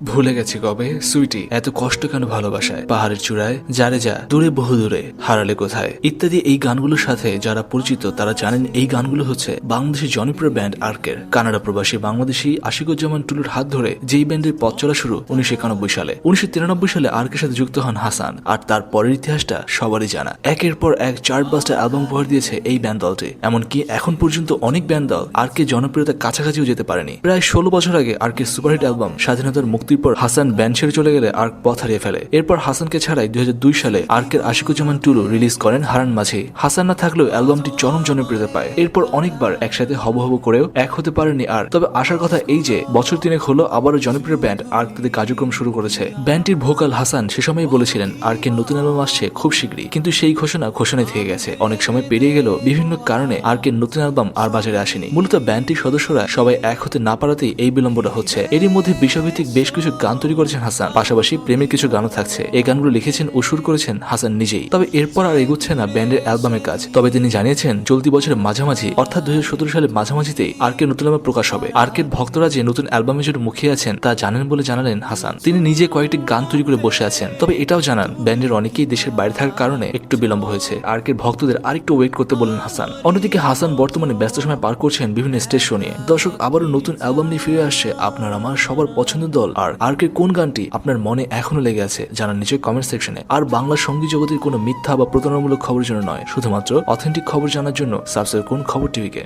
ভুলে গেছি কবে? সুইটি, এত কষ্ট কেন ভালোবাসায়? পাহাড়ের চূড়ায় যারে যা, দূরে বহু দূরে হারালে কোথায়? ইত্যাদি এই গানগুলোর সাথে যারা পরিচিত, তারা জানেন এই গানগুলো হচ্ছে বাংলাদেশের জনপ্রিয় ব্যান্ড আর্কের। কানাডা প্রবাসী বাংলাদেশি আশিকুজ্জামান টুলুর হাত ধরে যেই ব্যান্ডের পথ চলা শুরু উনিশশো একানব্বই সালে। উনিশশো তিরানব্বই সালে আর্কের সাথে যুক্ত হন হাসান, আর তার পরের ইতিহাসটা সবারই জানা। একের পর এক চার্ট বাস্টার অ্যালবাম উপহার দিয়েছে এই ব্যান্ড দলটি। এমনকি এখন পর্যন্ত অনেক ব্যান্ড দল আর্কে জনপ্রিয়তার কাছাকাছিও যেতে পারেনি। প্রায় ষোলো বছর আগে আর্কের সুপারহিট অ্যালবাম স্বাধীনতার মুক্তির পর হাসান ব্যান্ড ছেড়ে চলে গেলে আর্ক পথ হারিয়ে ফেলে। এরপর হাসানকে ছাড়াই দুই হাজার দুই সালে আর্কের আশিকুজ্জামান টুলু রিলিজ করেন হারান মাঝি। হাসান না থাকলেও অ্যালবামটি চরম জনপ্রিয়তা পায়। এরপর অনেকবার একসাথে হব হব করেও এক হতে পারেনি আর। তবে আসার কথা এই যে, বছর তিনেক হলো আবারও জনপ্রিয় ব্যান্ড আর্ক তাদের কার্যক্রম শুরু করেছে। ব্যান্ডটির ভোকাল হাসান সে সময় বলেছিলেন, আর্কের নতুন অ্যালবাম আসছে খুব শীঘ্রই। কিন্তু সেই ঘোষণা ঘোষণায় থেকে গেছে। অনেক সময় পেরিয়ে গেল বিভিন্ন কারণে আর্কের নতুন অ্যালবাম আর বাজারে আসেনি। মূলত ব্যান্ডটির সদস্যরা সবাই এক হতে না পারাতেই এই বিলম্বটা হচ্ছে। এরই মধ্যে বিষয়ভিত্তিক বেশ কিছু গান তৈরি করেছেন হাসান। পাশাপাশি প্রেমের কিছু গানও থাকছে। এই গানগুলো লিখেছেন ও সুর করেছেন হাসান নিজেই। তবে এরপর আর এগুচ্ছে না ব্যান্ডের অ্যালবামের কাজ। তবে তিনি জানিয়েছেন, চলতি বছরের মাঝামাঝি, অর্থাৎ দুই সালের মাঝামাঝিতেই আর্কের নতুন অ্যালবাম প্রকাশ হবে। আর্কের ভক্তরা যে নতুন অ্যালবামের জন্য মুখিয়ে আছেন, তা জানেন বলে জানালেন হাসান। তিনি নিজে কয়েকটি গান তৈরি করে বসে আছেন। তবে এটাও জানান, ব্যান্ডের অনেকেই দেশের বাইরে থাকার কারণে একটু বিলম্ব হয়েছে। আর্কের ভক্তদের আরেকটু ওয়েট করতে বললেন হাসান। অন্যদিকে হাসান বর্তমানে ব্যস্ত সময় পার করছেন বিভিন্ন স্টেজ শো নিয়ে। দর্শক, আবারও নতুন অ্যালবাম নিয়ে ফিরে আসছে আপনার, আমার সবার পছন্দের দল আর আর্কের কোন গানটি আপনার মনে এখনও লেগে আছে জানান নিচে কমেন্ট সেকশনে আর বাংলা সংগীত জগতের কোনো মিথ্যা বা প্রতারণামূলক খবরের জন্য নয়, শুধুমাত্র অথেন্টিক খবর জানার জন্য সাবস্ক্রাইব করুন খবর টিভিকে